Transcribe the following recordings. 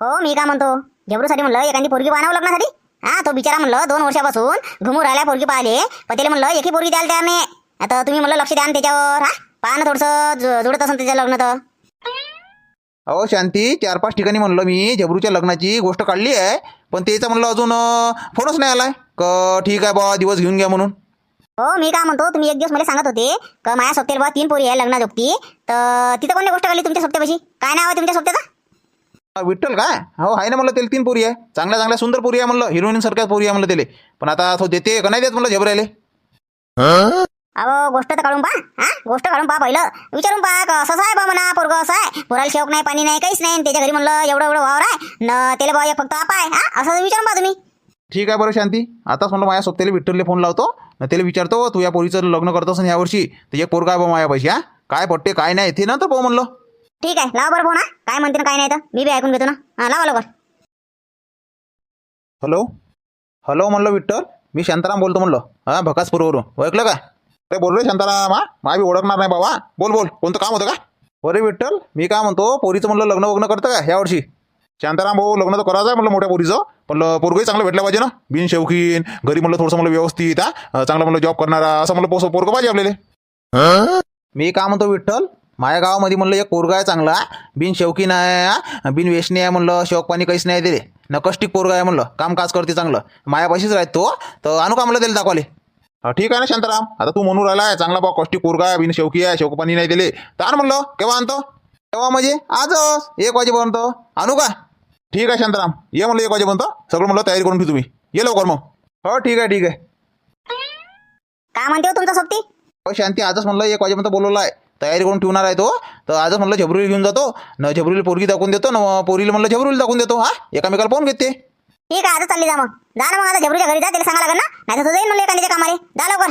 हो मी काय म्हणतो? झबरूसाठी म्हणलं एखादी पोरगी पाहावं लग्नासाठी? हा तो बिचारा म्हणलं दोन वर्षापासून घुमू राहिला पोरगी पाहिले पण त्याला म्हणलं एकही पोरगी द्यायला तयार नाही आता तुम्ही म्हणलं लक्ष द्या ना त्याच्यावर. हा पहा ना थोडंसं जु- जुळत असेल त्याच्या लग्न तर. अहो शांती चार पाच ठिकाणी म्हणलं मी जबरूच्या लग्नाची गोष्ट काढली आहे. पण त्याचा म्हणलं अजून अं, फोनच नाही आलाय. क ठीक आहे बा दिवस घेऊन घ्या म्हणून. हो मी काय म्हणतो तुम्ही एक दिवस मला सांगत होते का माझ्या सोबतीला बा तीन पोरी आहे लग्नाजोगती तर तिथं कोणती गोष्ट काढली तुमच्या सोबत्यापाशी? काय नाव आहे तुमच्या सोबत्याचं? विठ्ठल काय? हो आहे ना म्हणलं त्याला तीन पोरी आहे. चांगल्या चांगल्या सुंदर पोरी आहे म्हणलं. हिरोईन सारख्याच पोरी आहे म्हणलं त्याले. पण आता तो देते का नाही देत म्हणलं झबरायले अहो गोष्ट तर काढून पहा हा? गोष्ट काढून पहा पहिलं. विचारून पहा का असं आहे बा म्हणा पोरग असं आहे. पोराला शेवक नाही पाणी नाही काहीच नाही. आणि त्याच्या घरी म्हणलं एवढं एवढं वावर आहे. न त्याला एक फक्त आप आहे हा? असं विचारून पहा तुम्ही. ठीक आहे बरं शांती. आताच म्हणलं माझ्या सोबत्याला विठ्ठलले फोन लावतो. न त्याला विचारतो तू या पोरीचं लग्न करत असेल ह्या वर्षी. तर एक पोरगा आहे बा माझ्या पैसे हा? काय पट्टे काय नाही ते नंतर पाहू म्हणलं. ठीक आहे लावा बरं फोन हा. काय म्हणते ना काय नाही तर. मी बी ऐकून घेतो ना. हा लावा लवकर. हॅलो? हॅलो म्हणलं विठ्ठल? मी शांताराम बोलतो म्हणलं. हां भकासपूरवरून. ओळखलं का? अरे बोल रे शांताराम हा. मा बी ओळखणार नाही बाबा. बोल बोल. कोणतं काम होतं का? अरे विठ्ठल मी काय म्हणतो पोरीचं म्हणलं लग्न वग्न करतं का ह्या वर्षी? शांताराम भाऊ लग्न तर करायचं आहे म्हणलं मोठ्या पोरीचं. पण पोरगंही चांगलं भेटलं पाहिजे ना. बिन शौकीन घरी म्हणलं थोडंसं म्हणलं व्यवस्थित हा. चांगलं म्हणलं जॉब करणारा असं म्हणलं पोस पोरगं पाहिजे आपल्याला. मी काय म्हणतो विठ्ठल माझ्या गावामध्ये म्हणलं एक पोरगा आहे चांगला. बिन शौकीन आहे हा, बिन वेशनी आहे म्हणलं शौक पाणी काहीच नाही दिले नकष्टिक पोरगा आहे म्हणलं कामकाज करते चांगलं. मायापाशीच राहतो तर आणू का म्हणलं त्याला दाखवले हा, ठीक आहे ना शांताराम. आता तू म्हणून राहिला आहे चांगला बा कष्टी पोरगा आहे बिन शौकी आहे शौक पाणी नाही दिले. तर आण म्हणलं केव्हा आणतो? केव्हा म्हणजे? आजच एक वाजेपर्यंत. आणू का? ठीक आहे शांताराम. ये म्हणलं एक वाजेपर्यंत. सगळं म्हणलं तयारी करून ठेव तुम्ही. ये लवकर मग. हो ठीक आहे ठीक आहे. काय म्हणते हो तुमचं सोबती? अहो शांती आजच म्हणलं एक वाजेपर्यंत बोलवलं आहे. तयारी करून ठेवणार आहे तो. तर आजच म्हणलं झबरुली घेऊन जातो. न झबरुली पोरगी दाखवून देतो न पोरीला म्हणलं झबरुली दाखवून देतो. हा? एकामेकाला पाहून घेते. ठीक आहे आता चालली जा मग. जा ना मग आता झबरूच्या घरी जा त्याला सांगा लागेल ना. नाही तर जाईल म्हणलं एखाद्याच्या कामाले जा लवकर.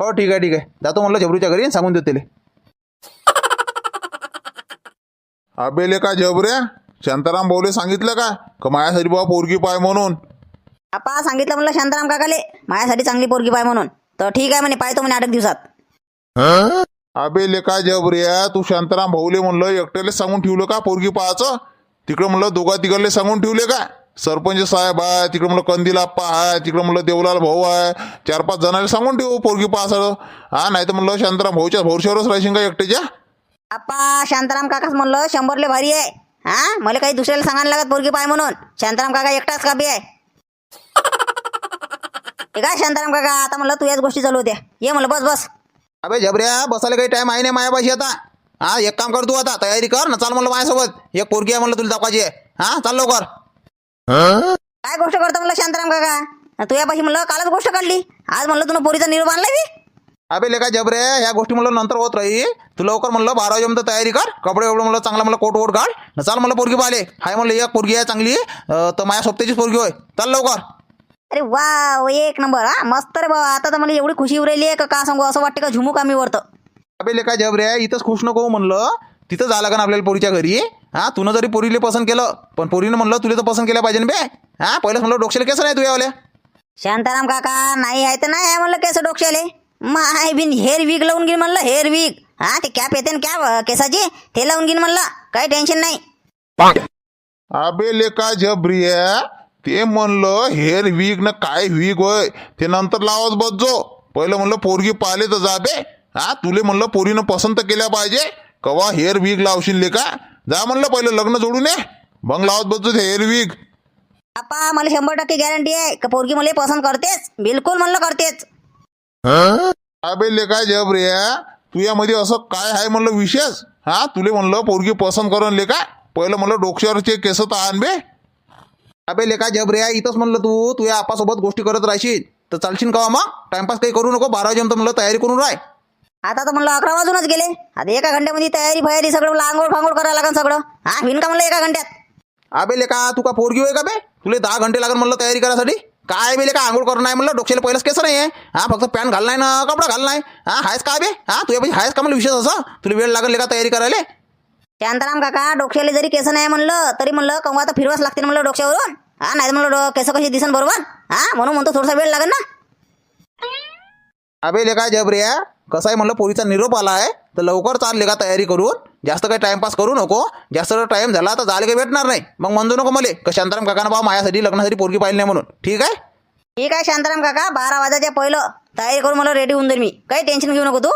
हो ठीक आहे ठीक आहे. जातो म्हणलं झबरूच्या घरी आणि सांगून देतो त्याला. अबेले का जबऱ्या शांताराम भाऊले सांगितलं का? का माझ्यासाठी बाबा पोरगी पाय म्हणून? आपा सांगितलं म्हणलं शांताराम काकाले माझ्यासाठी चांगली पोरगी पाय म्हणून. तर ठीक आहे म्हणे पाहतो म्हणे आठ दिवसात. अबे लेका जबऱ्या तू शांताराम भाऊले म्हणलं एकट्याला सांगून ठेवलं का पोरगी पाहायचं? तिकडं म्हणलं दोघा तिकडले सांगून ठेवले का? सरपंच साहेब आहे तिकडं म्हणलं कंदील आप्पा आहे तिकडं म्हणलं देवलाल भाऊ आहे. चार पाच जणांना सांगून ठेवू पोरगी पाहायचं. हा नाही तर म्हणलं शांताराम भाऊच्या भरशावरच राहशील का एकट्याच्या? आप्पा शांताराम काकाच म्हणलं शंभरले भारी आहे. हा मला काही दुसऱ्याला सांगायला लागत पोरगी पाय म्हणून. शांताराम काका एकटाच कापी आहे. हे काय शांताराम काका आता म्हणलं तू याच गोष्टी चालू होत्या. ये म्हणलं बस बस. अबे झबऱ्या बसायला काही टाइम आहे नाही मायापाशी आता. हा एक काम कर तू आता तयारी कर ना चाल म्हणलं माझ्यासोबत. एक पोरगी आहे म्हणलं तुला दाखवायची आहे हा चाल लवकर. काय गोष्ट करतो म्हणलं शांताराम काका? तू यापाशी म्हणलं कालच गोष्ट काढली. आज म्हणलं तुला पोरीचा निरोप आणला बी अबे लेका जबरे ह्या गोष्टी म्हणलं नंतर होत राहील तू लवकर म्हणलं बारा वाजेपर्यंत तयारी कर. कपडे एवढं म्हणलं चांगला म्हणलं कोट वोट काढ न चाल म्हणलं पोरगी पाहिले हाय म्हणलं एक पोरगी आहे चांगली. अं, तर माझ्या सोबत्याचीच पोरगी होय. चाल लवकर. अरे वा एक नंबर हा? मस्त रे बाबा. आता तर मला एवढी खुशी उरायली आहे का? का सांगू? असं वाटतं का झुमू कामी वरतं? अबे लेका जबरे इथंच खुश नको होऊ म्हणलं. तिथं झालं का ना आपल्याला पोरीच्या घरी? हा तुनं जरी पोरीले पसंत केलं पण पोरीनं म्हणलं तुला तर पसंत केलं पाहिजे ना बे. हा पहिलंच म्हणलं डोक्याला केस नाही तुझ्यावाल्या शांताराम काका नाही आहे तर नाही आहे म्हणलं केस डोक्याले. माय बिन हेअर विग लावून घेईन म्हणलं हेअर विग हा ते कॅप येते ना कॅप केसाची? ते लावून घेईन म्हणलं काही टेन्शन नाही. अबेले का जबरिया ते म्हणलं हेर वीग ना काय वीग होय? ते नंतर लावत बसजो पहिलं म्हणलं पोरगी पाहिले तर जा बे. हा? तुले म्हणलं पोरीनं पसंत केल्या पाहिजे? कवा हेअर वीग लावशील ले का? जा म्हणलं पहिलं लग्न जोडून ये. मग लावत बसजो ते हेअर वीग आपा मला शंभर टक्के गॅरंटी आहे का पोरगी मला पसंत करतेच? बिलकुल म्हणलं करतेच. अबे काय जबरिया तू यामध्ये असं काय आहे म्हणलं विशेष? हा? तुले म्हणलं पोरगी पसंत करून ले का? पहिलं म्हणलं डोक्यावरचे केस तर आण बे. अबे लेका जबरे इथंच म्हणलं तू तुझ्या आपासोबत गोष्टी करत राहशील. तर चालशील का मग टाइमपास काही करू नको बारा वाजेपर्यंत म्हणलं तयारी करून राह आता तर म्हणलं अकरा वाजूनच गेले. आता एका घंट्यामध्ये तयारी फयारी सगळं मला आंघोळ फांगोळ करायला लागेल सगळं. हा होईन का म्हणलं एका घंट्यात? अबे लेका तू का पोरगी होय का बे? तुला दहा घंटे लागेल म्हणलं तयारी करायसाठी. काय बे लेका आंघोळ करणं नाही म्हणलं डोक्याला पहिलंच केस नाही आहे हा फक्त पॅन्ट घाल नाही ना कपडा घाल नाही. हा हायस का बे? हा तुझ्या हायस का म्हणलं विशेष असं? तुला वेळ लागेल लेका तयारी करायला. शांताराम काका डोक्याला जरी केस नाही म्हणलं तरी म्हणलं कंगवा तर फिरवाच लागते ना म्हणलं डोक्यावरून. हा नाही म्हणलं केस कशी दिसन बरोबर? हा म्हणून म्हणतो थोडासा वेळ लागेल ना. अबे लेका जबऱ्या कसं आहे म्हणलं पोरीचा निरोप आला आहे तर लवकर चालले का तयारी करून. जास्त काही टाइमपास करू नको. जास्त टाइम झाला तर जायला काही भेटणार नाही. मग म्हणतो नको मले का शांताराम काकानं बा माझ्यासाठी लग्नासाठी पोरगी पाहिली नाही म्हणून. ठीक आहे? ठीक आहे शांताराम काका बारा वाजायच्या पहिलं. तयारी करून मला रेडी होऊन जाईल मी. काही टेन्शन घेऊ नको तू.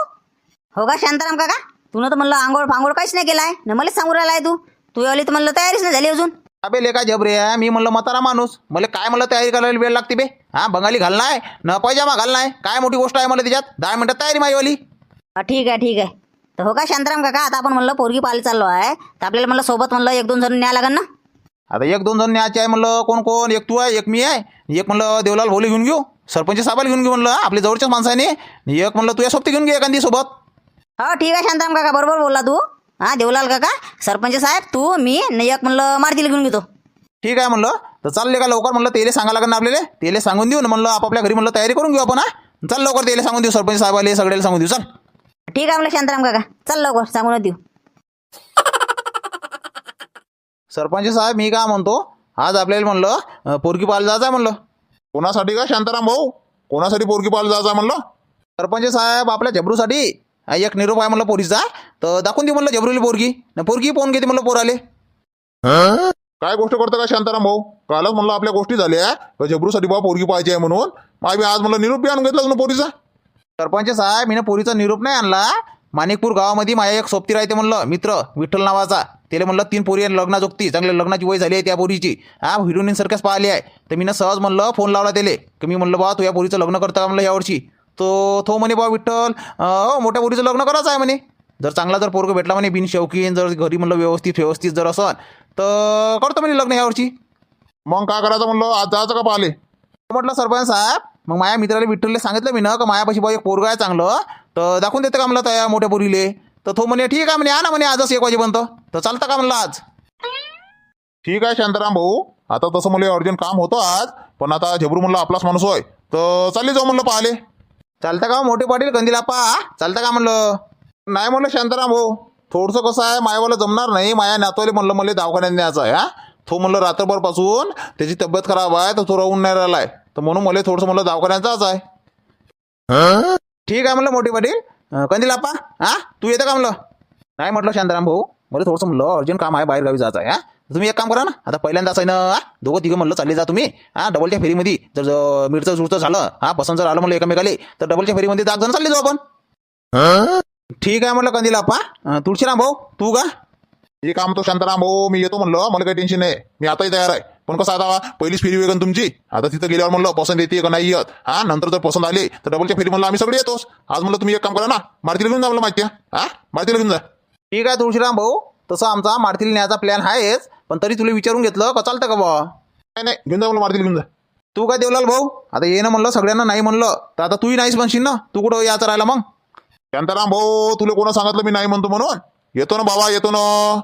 हो का शांताराम काका? तुला तर म्हणलं आंघोळ फांगोळ काहीच नाही केलाय. न मलाच सांगू राहिलाय तू. तू आली तर म्हणलं तयारीच नाही झाली अजून. अबे लेका जबरे आहे मी म्हणलं म्हातारा माणूस. मला काय म्हणलं तयारी करायला वेळ लागते बे? हा बंगाली घालणार न पैजामा घालणार काय मोठी गोष्ट आहे मला त्याच्यात दहा मिनिटात तयारी माझीवाली हा, ठीक आहे ठीक आहे. तर हो का शांताराम काका आता आपण म्हणलं पोरगी पाहायला चाललो आहे. तर आपल्याला म्हणलं सोबत म्हणलं एक दोन जण न्याय लागेल ना? आता एक दोन जण न्यायचे आहे म्हणलं कोण कोण? एक तू आहे एक मी आहे. एक म्हणलं देवलाल भोले घेऊन घेऊ. सरपंच साहेबाला घेऊन घेऊ म्हणलं आपल्या जवळच्याच माणसाने. एक म्हणलं तुझ्या सोबती घेऊन घे एखादी सोबत. हो ठीक आहे शांताराम काका बरोबर बोलला तू. हा देवलाल काका सरपंच साहेब तू मी न एक म्हणलं मारतीला घेऊन घेतो. ठीक आहे म्हणलं. तर चालले का लवकर म्हणलं तेले सांगा लागेल ना आपल्याला? तेले सांगून देऊ ना म्हणलं आपापल्या घरी म्हणलं तयारी करून घेऊ आपण हा? चल लवकर तेले सांगून देऊ सरपंच साहेबाले सगळ्याला सांगून देऊ चल. ठीक आहे म्हणलं शांताराम काका. चल लवकर सांगूनच देऊ. सरपंच साहेब मी काय म्हणतो आज आपल्याला म्हणलं अं, पोरगी पाहायला जायचं आहे म्हणलं. कोणासाठी का शांताराम भाऊ? कोणासाठी पोरगी पाहायला जायचं आहे म्हणलं? सरपंच साहेब आपल्या झबरूसाठी एक निरोप आहे म्हणलं पोरीचा. तर दाखवून देऊ म्हणलं झबरूली पोरगी. न पोरगी पोहून घेते म्हणलं पोराले. काय गोष्ट करता का शांताराम भाऊ? कालच म्हणलं आपल्या गोष्टी झाल्या का झबरूसाठी बा पोरगी पाहिजे आहे म्हणून. मग आज म्हणलं निरोप बी आणून घेतला ना पोरीचा. सरपंच साहेब मी पोरीचा निरोप नाही आणला. माणिकपूर गावामध्ये माझ्या एक सोबती राहते म्हणलं मित्र विठ्ठल नावाचा. त्याला म्हणलं तीन पोरी आहे लग्ना जोगती. चांगल्या लग्नाची वय झाली आहे त्या पोरीची. हा हिरोईन सारख्याच पाहिली आहे. तर मी सहज म्हणलं फोन लावला त्याले. की मी म्हणलं बा तू या पोरीचं लग्न करता का म्हणलं यावर्षी? तो तो म्हणे बा विठ्ठल हो मोठ्या पोरीचं लग्न करायचं आहे म्हणे. जर चांगला जर पोरग भेटला म्हणे बिन शौकीन जर घरी म्हणलं व्यवस्थित व्यवस्थित जर असन तर करतो म्हणे लग्न यावर्षी. मग काय करायचं म्हणलं? आज जायचं का पाहिले म्हटलं सरपंच साहेब मग माझ्या मित्राला विठ्ठलले सांगितलं मी ना का मायापाशी बा एक पोरगा आहे चांगलं तर दाखवून देतं का म्हणलं त्या मोठ्या पोरीले? तर तो म्हणे ठीक आहे म्हणे आणा म्हणे आजच एक वाजेपर्यंत. तर चालतं का म्हणलं आज? ठीक आहे शांताराम भाऊ. आता तसं मला अर्जंट काम होतं आज पण आता झबरू म्हणलं आपलाच माणूस होय. तर चालले जाऊ म्हणलं पाहिले चालतं का हो, मोठे पाटील? कंदीला पा चालतं का म्हणलं? नाही म्हणलं शांताराम भाऊ. थोडंसं कसं आहे मायावाला जमणार नाही. माया नातवाले म्हणलं मला दवाखान्यात न्यायचं आहे हा? तो म्हणलं रात्रभरपासून त्याची तब्येत खराब आहे तर तो राहून नाही राहिला आहे. तर म्हणून मला थोडंसं म्हणलं दवाखान्यात जायचं आहे. ठीक आहे म्हणलं मोठे पाटील. अं, कंदील हा? तू येतं का म्हणलं? नाही म्हटलं शांताराम भाऊ. मला थोडंसं म्हणलं अर्जंट काम आहे बाहेर गावी जायचं आहे हा? तुम्ही एक काम करा ना. आता पहिल्यांदाच आहे ना हा? दोघं तिघं म्हणलं चालले जा तुम्ही. हा डबलच्या फेरीमध्ये जर मिरचं जुळचं झालं हा पसंत जर आलं म्हणलं एकामेकाले तर डबलच्या फेरीमध्ये दाग जण चालले जाऊ आपण. ठीक आहे म्हटलं कंदील अं, तुळशीराम भाऊ तू का हे काम तो शांताराम भाऊ मी येतो म्हणलं मला काही टेन्शन नाही. मी आताही तयार आहे. पण कसं आता पहिलीच फेरी वेगन तुमची. आता तिथं गेल्यावर म्हणलं पसंत येते का नाही येत? हा नंतर जर पसंत आली तर डबलच्या फेरी म्हणलं आम्ही सगळे येतोच. आज म्हणलं तुम्ही एक काम करा ना मारुतीला घेऊन जा म्हणलं माहिती आहे हा मारुतीला घेऊन जा. ठीक आहे तुळशीराम भाऊ तसं आमचा मारतील न्यायचा प्लॅन आहेच. पण तरी तुला विचारून घेतलं का? चालतं का बा? नाही नाही घेऊन जा म्हणलं मारुतीला घेऊन जा. तू काय देवलाल भाऊ? आता ये ना म्हणलं सगळ्यांना नाही म्हणलं. तर आता तूही नाहीच म्हणशील ना? तू कुठं याचं राहिला मग? शांताराम भाऊ तुला कोणा सांगितलं मी नाही म्हणतो म्हणून? येतो ना बाबा येतो ना.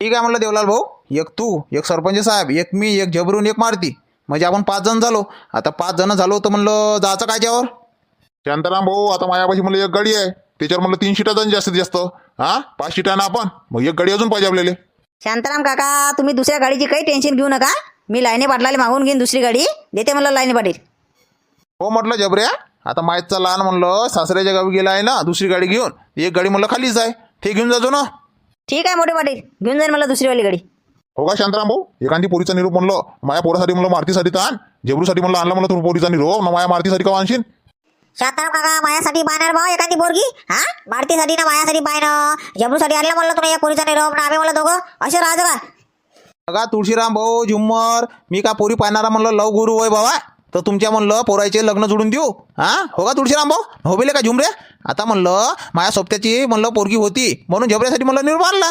ठीक आहे म्हणलं देवलाल भाऊ. एक तू एक सरपंच साहेब एक मी एक झबरून एक मारती. म्हणजे आपण पाच जण झालो. आता पाच जण झालो तर म्हणलं जायचं काय त्यावर? शांताराम भाऊ आता माझ्यापाशी म्हणलं एक गाडी आहे. त्याच्यावर म्हणलं तीन सीटा जाईन जास्तीत जास्त. हा? पाच सीटा ना आपण? मग एक गाडी अजून पाहिजे आपल्याला. शांताराम काका तुम्ही दुसऱ्या गाडीची काही टेन्शन घेऊ नका. मी लाईने पाटलाला मागून घेईन दुसरी गाडी. देते मला लाईने पाटील. हो म्हटलं जबऱ्या. आता माहीतचा लहान म्हणलं सासऱ्याच्या गावी गेला आहे ना दुसरी गाडी घेऊन. एक गाडी म्हणलं खालीच आहे. ते घेऊन जाजो ना ठीक आहे मोठे पाटील. घेऊन जाईन मला दुसरीवाली गाडी. हो का शांताराम भाऊ? एखादी पोरीचा निरोप म्हणलं माझ्या पोरासाठी म्हणलं मारुतीसाठी तर आण. जेबरूसाठी म्हणलं आणला म्हणलं तू पोरीचा निरोप ना माझ्या मारुतीसाठी का आणशील? शांताराम काका मायासाठी बायणार भाऊ एखादी पोरगी? हा? भारतीसाठी ना मायासाठी बायनं जबरूसाठी आणलं म्हणलं तुम्ही या पोरीचा निरोप ना आम्ही म्हणलं दोघं असे राहायचं का बघा तुळशीराम भाऊ झुम्मर मी का पोरी पाहणारा म्हणलं लव गुरु होय बाबा. तर तुमच्या म्हणलं पोरायचे लग्न जोडून देऊ. हा? हो का तुळशीराम भाऊ? हो बेले का झुमरे? आता म्हणलं माझ्या सोबत्याची म्हणलं पोरगी होती. म्हणून झबऱ्यासाठी म्हणलं निर्माण आणला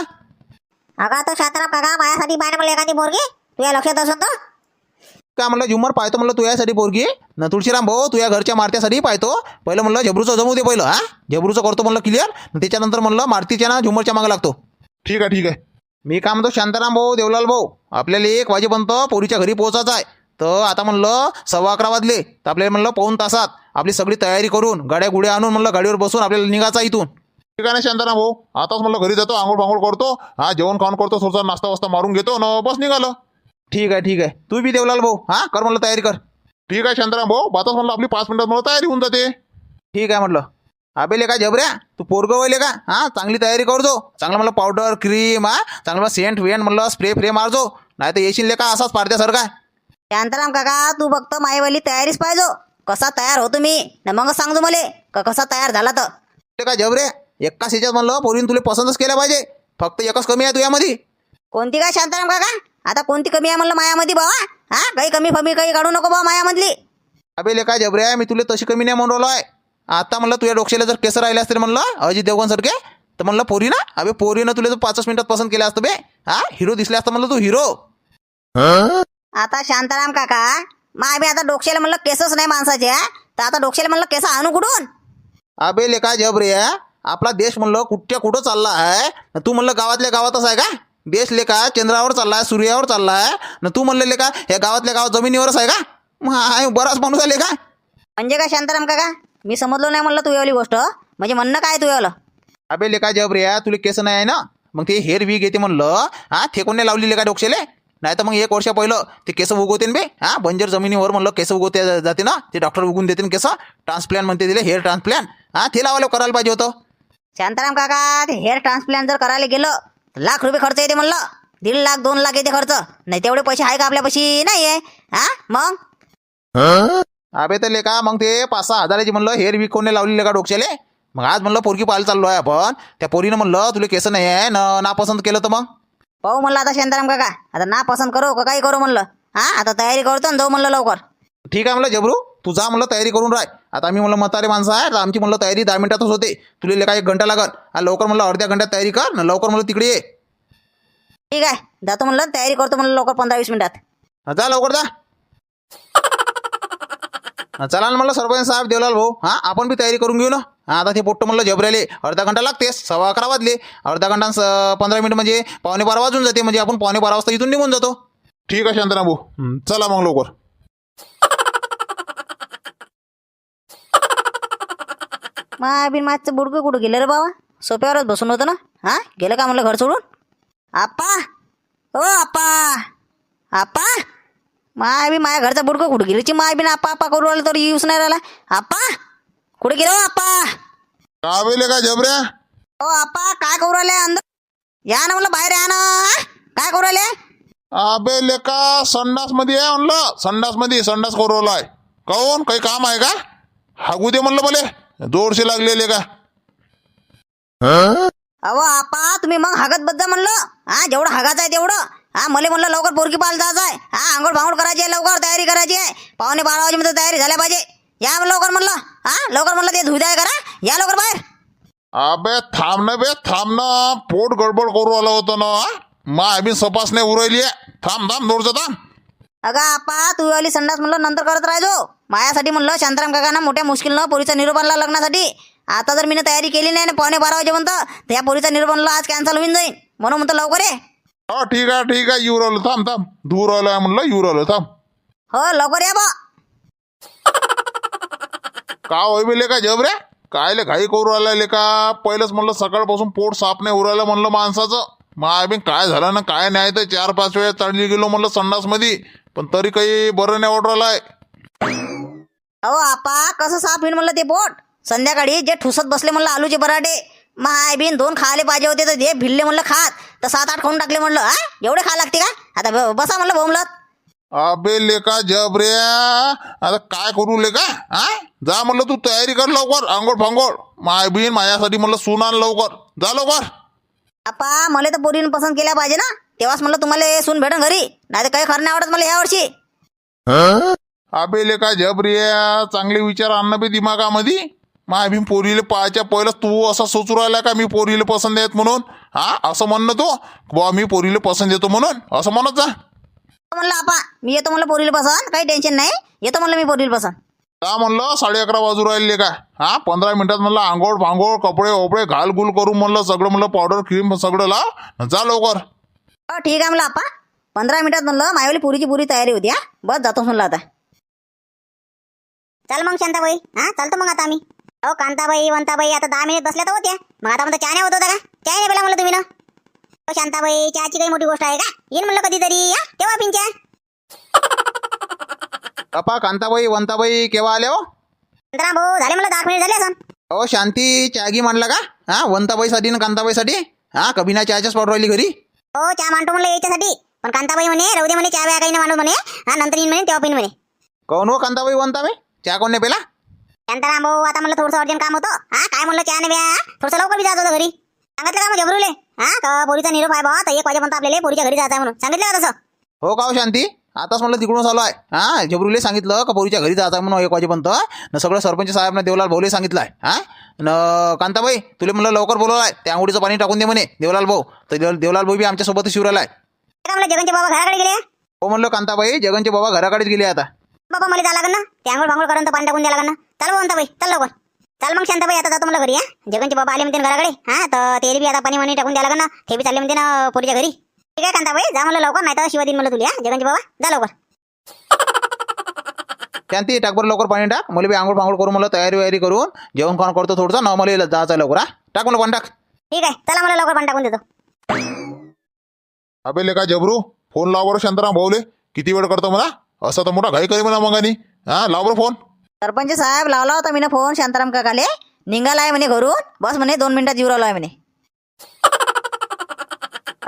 अगा तो शांताराम काका मायासाठी बायनं म्हणलं एखादी पोरगी? तुझ्या लक्षात असून तर? का म्हणलं झुमर पाहतो म्हणलं तू यासाठी पोरगी? न तुळशीराम भाऊ तू या घरच्या मारत्यासाठी पाहतो. पहिलं म्हणलं झबरूचं जमू दे पहिलं हा? झबरूचं करतो म्हणलं क्लिअर त्याच्यानंतर म्हणलं मारतीच्या ना झुमरच्या मागं लागतो. ठीक आहे ठीक आहे. मी काय म्हणतो शांताराम भाऊ देवलाल भाऊ आपल्याला एक वाजेपर्यंत पोरीच्या घरी पोहोचायचं आहे. तर आता म्हणलं सव्वा अकरा वाजले तर आपल्याला म्हणलं पाऊन तासात आपली सगळी तयारी करून गाड्या गुड्या आणून म्हणलं गाडीवर बसून आपल्याला निघायचं इथून. ठीक आहे ना शांताराम भाऊ? आताच म्हणलं घरी जातो आंघोळ फांघोळ करतो. हा जेवण खाऊन करतो थोडसा नाश्ता वास्ता मारून घेतो न बस निघालं. ठीक आहे ठीक आहे. तू बी देवलाल भाऊ. हा कर म्हणलं तयारी कर. ठीक आहे शांताराम भाऊ. बाताच म्हणलं आपली पाच मिनिटात मला तयारी होऊन जाते. ठीक आहे म्हटलं अबे लेका जबऱ्या तू पोरगं वयले का? हां चांगली तयारी करजो चांगलं म्हणलं पावडर क्रीम हा. चांगलं सेंट वेंट म्हणलं स्प्रे फ्रे मारजो नाही तर येशील लेका असाच पाडत्यासारखा शांताराम काका तू फक्त माईवाली तयारीच पाहिजो कसा तयार होतो मी? न मग सांगतो मले. का कसा तयार झाला तर. लेका जबरे एकाच ह्याच्यात म्हणलं पोरीन तुला पसंतच केल्या पाहिजे. फक्त एकच कमी आहे तुझ्यामध्ये कोणती काय शांताराम काका? आता कोणती कमी आहे म्हणलं मायामध्ये बाबा हा? काही कमी फमी काही काढू नको बाबा मायामधली. अबे लेका जबऱ्या मी तुला तशी कमी नाही म्हणून राहिलो आहे. आता म्हणलं तुझ्या डोक्याला जर केसर राहिले असते म्हणलं अजित देवगण सारखे तर म्हणलं पोरी ना? अबे पोरीनं तुला जर पाचच मिनिटात पसंत केलं असतं बे. हा? हिरो दिसले असतं म्हणलं तू हिरो. आता शांताराम काका माय बी आता डोक्याला म्हणलं केसच नाही माणसाचे हा? तर आता डोक्याला म्हणलं केस आणू कुठून? अबे लेका जबऱ्या आपला देश म्हणलं कुठच्या कुठं चालला आहे? तू म्हणलं गावातल्या गावातच आहे का? देश लेका चंद्रावर चालला आहे सूर्यावर चालला आहे न तू म्हणलं लेका या गावातल्या गावात जमिनीवरच आहे का? मग हा बराच माणूस आहे लेका. म्हणजे काय शांताराम काका? मी समजलो नाही म्हणलं तुझ्यावाली गोष्ट. म्हणजे म्हणणं काय तुझ्यावालं? अबे लेका जबऱ्या तुला केस नाही आहे ना? मग ते हेअर वीग येते म्हणलं. हा ठेकून नाही लावली लेका डोक्षेले नाही तर मग एक वर्षा पहिलं ते केस उगवते न बे. हा बंजर जमिनीवर म्हणलं केस उगवते जाते ना? ते डॉक्टर उगून देते केस. ट्रान्सप्लांट म्हणते दिले हेअर ट्रान्सप्लांट हा ते लावायला करायला पाहिजे होतं. शांताराम काका ते हेअर ट्रान्सप्लांट जर करायला गेलं लाख रुपये खर्च येते म्हणलं. दीड लाख दोन लाख येते खर्च. नाही तेवढे पैसे आहे का आपल्यापाशी? नाही आहे हा? मग? अबे तर लेका मग ते पाच सहा हजाराची म्हणलं हेअर वीक कोणी लावली लेका डोक्याले मग आज म्हणलं पोरगी पाहायला चाललो आहे आपण. त्या पोरीनं म्हणलं तुला केस नाही आहे न नापसंत केलं तर मग? पाहू म्हणलं आता शांताराम काका. आता ना पसंत करू का काही करू म्हणलं. हा? आता तयारी करतो आणि जाऊ म्हणलं लवकर. ठीक आहे म्हणलं जबरू? तू जा म्हणलं तयारी करून राह. आता आम्ही म्हणलं म्हातारे माणसं आहे तर आमची म्हणलं तयारी दहा मिनिटातच होते. तुला लेका एक घंटा लागल आणि लवकर म्हणलं अर्ध्या घंट्यात तयारी कर न लवकर म्हणलं तिकडे ये. ठीक आहे. जातो म्हणलं तयारी करतो म्हणलं लवकर पंधरा वीस मिनिटात. हा, जा लवकर जा. हा, चला ना म्हणलं सरपंच साहेब देवलाल भाऊ. हा आपण बी तयारी करून घेऊ ना. हा आता ते पोट्ट म्हणलं जबऱ्याले अर्धा घंटा लागतेस सव्वा अकरा वाजले. अर्धा घंटा आणि स- पंधरा मिनिट म्हणजे पावणे बारा वाजून जाते म्हणजे आपण पावणे बारा वाजता इथून निघून जातो. ठीक आहे शांताराम भाऊ. हं, चला मग लवकर. माय बिन माझचं बुडकं कुठं गेलं रे बाबा? सोप्यावरच बसून होतं ना? हा? गेलं का म्हणलं घर सोडून? आप्पा! ओ आप्पा! आप्पा! माय बी माझ्या घरचा बुडकं कुठं गेली? माय बिन आप्पा आप्पा करू राहिला तर येऊच नाही राहिला. आप्पा! कुठे गेलो आप्पा? का बेले का जबऱ्या? ओ आप्पा काय करू राहिले अंदर? या ना म्हणलं बाहेर या ना. काय करू राहिले? अबे लेका संडासमध्ये आहे म्हणलं. संडासमध्ये संडास कोरवलाय. काऊन? काही काम आहे का? हागू दे म्हणलं मले. जोरशे लागलेले का? अहो आपा तुम्ही मग हागत बद्दा म्हणलं. हा जेवढं हागाचं आहे तेवढं. हा मला म्हणलं लवकर पोरकी पाल जायचं आहे. हा आंघोळ भांगोळ करायची आहे लवकर तयारी करायची आहे. पावणे बारा वाजेमध्ये तयारी झाल्या पाहिजे. या लवकर म्हणलं. हा लवकर म्हणलं ते धुदाय करा. या लवकर बाहेर. अबे थांब ना बे थांब ना. पोट गडबड करू आलं होतं ना. मा आम्ही सपास नाही उरायली आहे थांब थांब दोरचं थांब. अगं आपा तू आली संडास म्हणलं नंतर करत राहायचो मायासाठी म्हणलं शांताराम काकांना मोठ्या मुश्किलनं पोरीचा निरोप आणला लग्नासाठी. आता जर मी तयारी केली नाही ना पावणे बारा वाजेपर्यंत तर या पोरीचा निरोप आणला आज कॅन्सल होऊन जाईल म्हणून म्हणतो लवकर ये. हो ठीक आहे ठीक आहे येऊ राहिलो थांब थांब. दूर आलोय म्हणलं येऊ राहिलो थांब. हो लवकर या बा. का होय बेले का जबऱ्या कायले घाई करू राहिला का पहिलंच म्हणलं सकाळपासून पोट साफ नाही उरायला म्हणलं माणसाचं. माय बी काय झालं ना काय नाही तर चार पाच वेळा चढली गेलो म्हणलं संडासमध्ये पण तरी काही बरं नाही वाटू राहिलाय. अहो आपा कसं साफ होईल म्हणलं ते पोट संध्याकाळी जे ठुसत बसले म्हणलं आलूचे पराठे. माय बिन दोन खायला पाहिजे होते तर ते भिल्ले म्हणलं खात. तर सात आठ खाऊन टाकले म्हणलं हा एवढे खा लागते का? आता ब- बसा म्हणलं बोमलत अबे लेका जबऱ्या आता काय करू लेका? हा जा म्हणलं तू तयारी कर लवकर आंघोळ फांगोळ. माय बीन माझ्यासाठी म्हणलं सून आण लवकर. जा लवकर. आपा मला तर पोरीनं पसंत केल्या पाहिजे ना. तेव्हाच म्हणलं तुम्हाला हे सून भेटन घरी. नाही तर काही खरं नाही आवडत मला यावर्षी. अबे लेका जबऱ्या चांगले विचार आण बे दिमागामध्ये? माय भीम पोरीले पाहायच्या पहिलं तू असं सोचू राहिला का मी पोरीले पसंत आहेत म्हणून? हा असं म्हणणं तू? बुवा मी पोरीले पसंत येतो म्हणून? असं म्हणत जा. म्हणलं आपा? मी येतो म्हणलं पोरीला पसंत काही टेन्शन नाही. येतो म्हणलं मी पोरीला पसंत का म्हणलं साडे अकरा वाजू राहिले का हा पंधरा मिनिटात म्हणलं आंघोळ फांघोळ कपडे वपडे घाल गुल करून म्हणलं सगळं म्हणलं पावडर क्रीम सगळं लाव. जा लवकर. हो ठीक आहे म्हणलं आपा. पंधरा मिनिटात म्हणलं मायावली पुरीची पुरी तयारी होती हा. बस जातो म्हणलं आता. चल मग शांताबाई. हा चालतो मग आता आम्ही. अहो कांताबाई वंताबाई आता दहा मिनिट बसल्या तर होत्या. मग आता म्हणता चहा नाही होत होता का? चहा नाही पेला म्हणलं तुम्ही ना? अहो शांताबाई चहाची काही मोठी गोष्ट आहे का? येईन म्हणलं कधीतरी या तेव्हा पिंच्या अप्पा कांताबाई वंताबाई केव्हा आल्या हो? शांताराम भाऊ झाले मला दहा मिनिट झाले असं अहो शांती चहागी मांडला का? हा वंताबाईसाठी ना कांताबाईसाठी? हा कबिना चहाच्याच पावडर राहिली घरी. हो चहा मांडतो म्हणलं याच्यासाठी. पण कांताबाई म्हणे राहू दे म्हणे चहा काही नाही मांडू म्हणे. हा नंतर येईन म्हणे तेव्हा पिन म्हणे. कोण हो कांताबाई वंताबाई? चहा कोण नाही पेला? शांताराम भाऊ आता म्हणलं थोडंसं अर्जंट काम होतं. हा काय म्हणलं चहा नाही थोडंसं लवकर बी जात होतं घरी. सांगितलं का मग जबरुले हा का पोरीचा निरोप आहे बा? तर एक वाजेपर्यंत आपल्याला पोरीच्या घरी जायचं आहे म्हणून. सांगितलं का तसं? हो का हो शांती? आताच म्हणलं तिकडून आलो आहे. हा जबरुले सांगितलं का पोरीच्या घरी जायचं आहे म्हणून एक वाजेपर्यंत. न सगळं सरपंच साहेबनं देवलाल भाऊले सांगितलं आहे हा? न कांताबाई तुला म्हणलं लवकर बोलवलं आहे त्या आंघोळीचं पाणी टाकून दे म्हणे देवलाल भाऊ. तर देव- देवलाल भाऊ बी आमच्यासोबत शिवराला आहे. का म्हणलं जगनचे बाबा घराकडे गेले? हो म्हणलं कांताबाई जगनचे बाबा घराकडेच गेले आता. बाबा मला जायला लागेल ना. ते आंघोळ भांगोळ करून तर पाणी टाकून द्यायला लागेल ना. चाल बाई चल लवकर. चाल मग शांताबाई आता जातो मला घरी हा. जगनचे बाबा आले म्हणते घराकडे हा. तर ते बी आता पाणी वाणी टाकून द्यायला लागेल ना. ते बी चालले म्हणते ना पोरीच्या घरी. ठीक आहे कांताबाई जा म्हणलं लवकर नाही तर शिवा दिन मला तुला हा. जगनचे बाबा जा लवकर. शांती टाक बरं लवकर पाणी टाक. मला बी आंघोळ फांघोळ करून मला तयारी वयारी करून जेवण खाण करतो थोडंसं न मला जायचं आहे लवकर हा. टाक मला पाणी टाक. ठीक आहे चला मला लवकर पाणी टाकून देतो. अबे लेका जबरू फोन लाव बरं शांताराम भाऊले. किती वेळ करतो मला? असं तर मोठा घाई करी म्हणा मगानी हा लाव बरं फोन सरपंच साहेब लावला होता मी फोन शांताराम काकाले. निघालाय म्हणे घरून. बस म्हणे दोन मिनिटात जीव आहे म्हणे.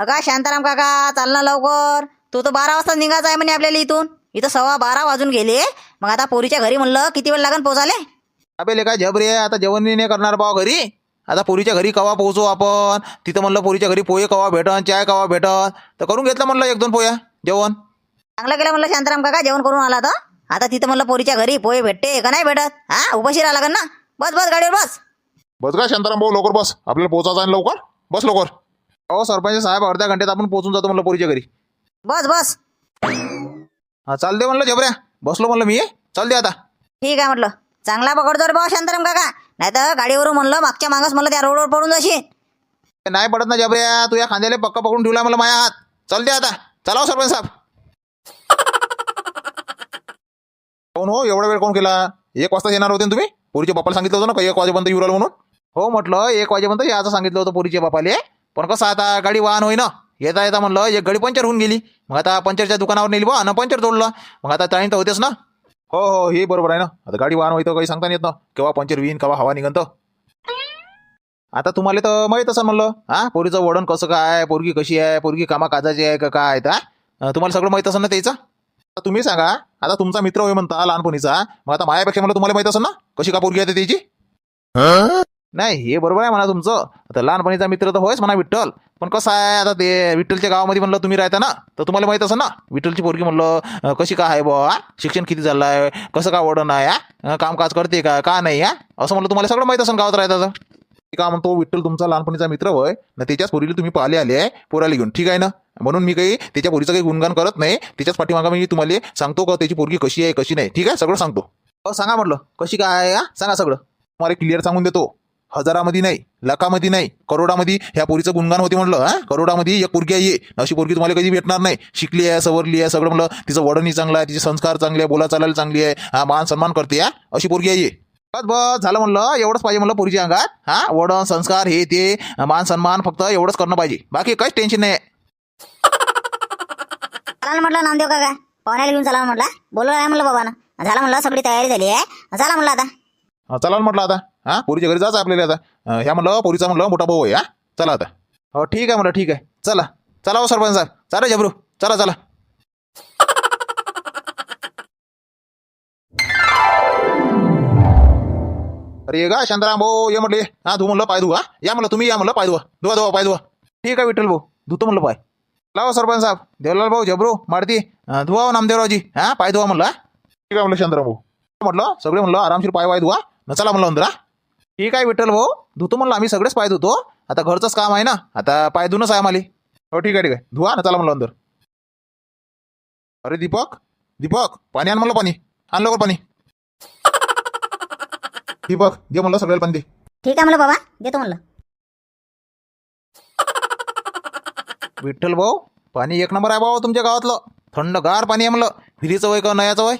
अगा शांताराम काका चाल ना लवकर. तू तर बारा वाजता निघायचं आहे म्हणे आपल्याला इथून. इथं सव्वा बारा वाजून गेले. मग आता पोरीच्या घरी म्हणलं किती वेळ लागन पोचाले अबे लेका जब रे आता जेवण नाही करणार भाऊ घरी. आता पोरीच्या घरी कवा पोहोचू आपण? तिथं म्हणलं पोरीच्या घरी पोहे कवा भेटन चाय कवा भेटन. तर करून घेतलं म्हणलं एक दोन पोया जेवण. चांगलं केलं म्हणलं शांताराम काका जेवण करून आला तर आता तिथं म्हणलं पोरीच्या घरी पोहे भेटते का नाही भेटत? हा उपाशी राहा लागन ना. बस बस गाडीवर बस. बस का शांताराम भाऊ लवकर बस. आपल्याला पोचायचं आहे ना लवकर? बस लवकर. अहो सरपंच साहेब अर्ध्या घंट्यात आपण पोहोचून जातो म्हणलं पोरीच्या घरी. बस बस. हा चाल दे म्हणलं जबऱ्या बसलो म्हणलं मी चाल दे आता. ठीक आहे म्हटलं. चांगला पकडतो रे भाऊ शांताराम काका. नाही तर गाडीवरून म्हणलं मागच्या मागच म्हणलं त्या रोडवर पडून जाशील. नाही पडत ना जबऱ्या तू या खांद्याला पक्का पकडून ठेवला मला माझ्या हात. चाल दे आता. चला हो सरपंच साहेब. कोण हो एवढा वेळ कोण केला? एक वाजता येणार होते ना तुम्ही? पोरीच्या बापाला सांगितलं होतं ना का एक वाजेपर्यंत येऊ म्हणून? हो म्हटलं एक वाजेपर्यंत याचं सांगितलं होतं पोरीच्या बापाले. पण कसं आता गाडी वाहन होईना. येता येता म्हणलं एक गाडी पंक्चर होऊन गेली. मग आता पंक्चरच्या दुकानावर नेली बा ना पंक्चर तोडलं. मग आता टाईम तर होतेच ना. हो हो हे बरोबर आहे ना. आता गाडी वाहन होईतं काही सांगता येत ना. केव्हा पंक्चर होईन केव्हा हवा निघंत आता तुम्हाला तर माहीत असं म्हणलं हा पोरीचं वडण कसं काय पोरगी कशी आहे पोरगी कामा काजाची आहे का काय आहे तर तुम्हाला सगळं माहीत असं ना त्याचं? तर तुम्ही सांगा आता तुमचा मित्र होय म्हणता लहानपणीचा मग आता मायापेक्षा मला तुम्हाला माहीत असेल ना कशी का पोरगी आहे ते त्याची नाही हे बरोबर आहे म्हणा तुमचं. आता लहानपणीचा मित्र तर होयच म्हणा विठ्ठल. पण कसं आहे आता ते विठ्ठलच्या गावामध्ये म्हणलं तुम्ही राहता ना तर तुम्हाला माहीत असेल ना विठ्ठलची पोरगी म्हणलं कशी का आहे बुवा शिक्षण किती झालं आहे कसं का वडण आहे कामकाज करते का का नाही या असं म्हणलं तुम्हाला सगळं माहीत असेल गावात राहता तर का म्हणतो विठ्ठल तुमचा लहानपणीचा मित्र होय ना त्याच्याच पोरीला तुम्ही पाहिले आले आहे पोराला घेऊन. ठीक आहे ना? म्हणून मी काही त्याच्या पोरीचं काही गुणगान करत नाही त्याच्याच पाठीमागा मी तुम्हाला सांगतो का त्याची पोरगी कशी आहे कशी नाही. ठीक आहे? सगळं सांगतो. अ सांगा म्हटलं कशी काय आहे हा? सांगा सगळं. तुम्हाला क्लिअर सांगून देतो. हजारामध्ये नाही लाखामध्ये नाही करोडामध्ये ह्या पोरीचं गुणगान होते म्हटलं हा? करोडामध्ये एक पोरगी आहे अशी पोरगी तुम्हाला कधी भेटणार नाही. शिकली आहे सवरली आहे सगळं म्हटलं तिचं वडणही चांगलं आहे तिचे संस्कार चांगले आहे बोला चालायला चांगली आहे हा मान सन्मान करते हा? अशी पोरगी आहे. बस बस झालं म्हणलं एवढंच पाहिजे म्हणलं पोरीच्या अंगात. हा वडण संस्कार हे ते मान सन्मान फक्त एवढंच करणं पाहिजे. बाकी काहीच टेन्शन नाही चला म्हटलं नामदेव काका. पाहुण्याला घेऊन चला म्हटलं. बोलवलं आहे म्हणलं बाबानं. झालं म्हणलं सगळी तयारी झाली आहे. चला म्हणलं आता. चला ना म्हटलं आता. हा पोरीच्या घरी जायचं आपल्याला आता. ह्या म्हणलं पोरीचा म्हणलं मोठा भाऊ आहे हा. चला आता. हो ठीक आहे म्हणलं ठीक आहे. चला. चला हो सरपंच साहेब. चला जबरू. चला चला. अरे गा शांताराम भाऊ ये म्हटले. हा तू म्हणलं पाय धुवा. या म्हणलं तुम्ही या म्हणलं पाय धुवा. धुवा धुवा पाय धुवा. ठीक आहे विठ्ठल भाऊ. धुतो म्हणलं पाय. लावा सरपंच साहेब. देवलाल भाऊ जबरू मारती धुवा हो नामदेवरावजी. हा पाय धुवा म्हणला ठीक आहे म्हणलं शांताराम भाऊ. म्हटलं सगळे म्हणलं आरामशीर पाय वाय धुवा. न चला म्हणलं अंदरा. ठीक आहे विठ्ठल भाऊ. धुतो म्हणलं आम्ही सगळेच पाय धुतो. आता घरचंच काम आहे ना. आता पाय धुनच आहे आम्हाला. हो ठीक आहे ठीक आहे. धुवा ना चला म्हणलं अंदर. अरे दीपक. दीपक पाणी आण म्हणलं पाणी. आण लवकर पाणी. दीपक जे म्हणलं सगळ्याला पाणी दे. ठीक आहे म्हणलं बाबा देतो म्हणलं. विठ्ठल भाऊ पाणी एक नंबर आहे भाऊ तुमच्या गावातलं. थंडगार पाणी आहे म्हणलं. विहिरीचं वय का नयाचं वय?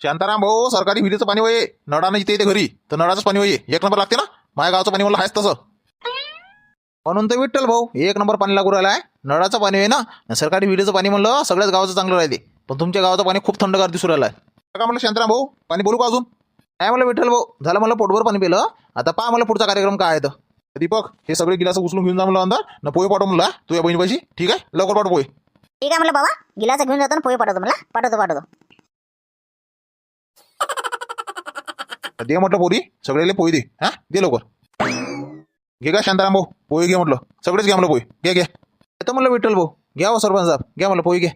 शांताराम भाऊ सरकारी विहिरीचं पाणी वये नळानं इथे येते घरी तर नळाचंच पाणी वये एक नंबर लागते ना? माझ्या गावचं पाणी मला आहेच तसं. म्हणून तर विठ्ठल भाऊ एक नंबर पाणी लागू राहिला आहे. नळाचं पाणी आहे ना? सरकारी विहिरीचं पाणी म्हणलं सगळ्याच गावाचं चांगलं राहते पण तुमच्या गावाचं पाणी खूप थंडगार दिसू राहिलं आहे का म्हणलं शांताराम भाऊ पाणी बोलू का अजून? काय म्हणलं विठ्ठल भाऊ? झालं मला पोटभर पाणी पिलं? आता पहा मला पुढचा कार्यक्रम काय आहे तर. दीपक हे सगळे गिलास उचलून घेऊन जा म्हणलं अंदर न पोहे पाठव म्हणला तुझ्या बहिणीपाशी. ठीक आहे? लवकर पाठव पोहे. ठीक आहे म्हणलं बाबा. गिलास घेऊन जातो ना पोहे पाठवतो मला पाठवतो पाठवतो. दे म्हटलं पोरी. सगळेले पोहे दे. हा? दे लवकर. घे का शांताराम भाऊ? पोहे घे म्हटलं. सगळेच घ्या म्हणलं पोहे. घे घे. येतो म्हणलं विठ्ठल भाऊ. घ्या हो सरपंच साहेब. घ्या म्हणलं पोई घे.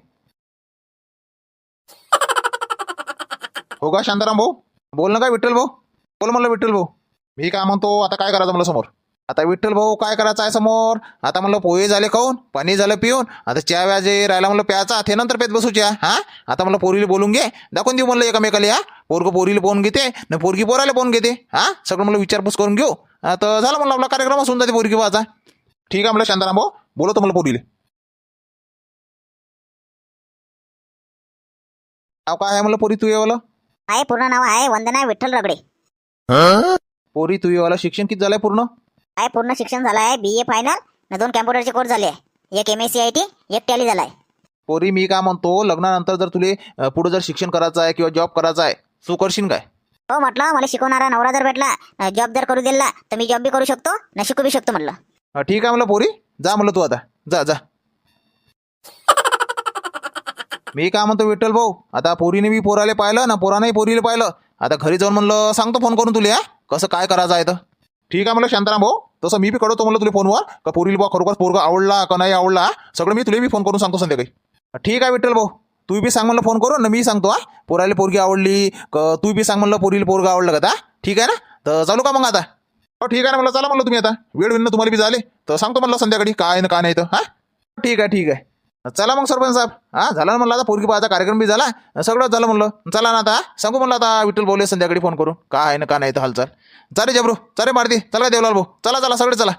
हो का शांताराम भाऊ? बोल ना काय विठ्ठल भाऊ. बोल म्हणलं विठ्ठल भाऊ. मी काय म्हणतो आता काय करायचं मला समोर? आता विठ्ठल भाऊ काय करायचं आहे समोर? आता म्हणलं पोहे झाले खाऊन पाणी झालं पिऊन आता चहा व्याजे राहिला म्हणलं प्याचा ते नंतर पेत बसू चहा हा? आता म्हणलं पोरीला बोलून घे दाखवून देऊ म्हणलं एकामेकाला या पोरगं पोरीला पाहून घेते न पोरगी पोराला पाहून घेते हा? सगळं म्हणलं विचारपूस करून घेऊ. आता झालं म्हणलं आपला कार्यक्रम असून जाते पोरगी पाहाचा ठीक आहे म्हणलं शांताराम भाऊ बोलवतो मला पोरीले. नाव काय आहे म्हणलं पोरी तू येवाला आहे पूर्ण नाव आहे वंदना विठ्ठल रगडे. पोरी तू येवाला शिक्षण किती झालंय पूर्ण? आहे पूर्ण शिक्षण झालं आहे बी ए फायनल न दोन कॅम्प्युटरचे कोर्स झाले. आहे एक M S C I T एक टॅली झाला आहे पोरी मी काय म्हणतो लग्नानंतर जर तुले अं, पुढे जर शिक्षण करायचं आहे किंवा जॉब करायचा आहे तू करशील काय? हो म्हटलं मला शिकवणारा नवरा जर भेटला जॉब जर करू दिला तर मी जॉब बी करू शकतो न शिकू बी शकतो म्हटलं. ठीक आहे म्हणलं पोरी. जा म्हणलं तू आता. जा जा. मी काय म्हणतो विठ्ठल भाऊ आता पोरीने मी पोराले पाहिलं ना पोरानेही पोरीले पाहिलं. आता घरी जाऊन म्हणलं सांगतो फोन करून तुला कसं काय करायचं आहे तर ठीक आहे म्हणलं शांताराम भाऊ तसं मी बी कळवतो म्हणलं तुला फोनवर का पोरीला बा खरोखर पोरगा आवडला का नाही आवडला सगळं मी तुला बी फोन करून सांगतो संध्याकाळी. ठीक आहे विठ्ठल भाऊ तू बी सांग म्हणलं फोन करून ना मी सांगतो हा. पोराला पोरगी आवडली का तू बी सांग म्हणलं पोरीला पोरगा आवडलं का ठीक आहे ना? तर चालू का मग आता? हो ठीक आहे ना म्हणलं चला म्हणलं तुम्ही आता. वेळ होईल ना तुम्हाला बी झाले. तर सांगतो म्हणलं संध्याकाळी काय ना काय नाही तर हा? ठीक आहे ठीक आहे. चला मग सरपंच साहेब. हा झाला ना म्हणलं आता पोरगी पाहायचा कार्यक्रम बी झाला. सगळं झालं म्हणलं. चला ना आता सांगू म्हणलं आता विठ्ठल बोलले संध्याकाळी फोन करून. काय आहे ना का नाही तर हालचाल. चालेल जबरू चाले मारती. चला देवलाल भाऊ. चला चला सगळे चला.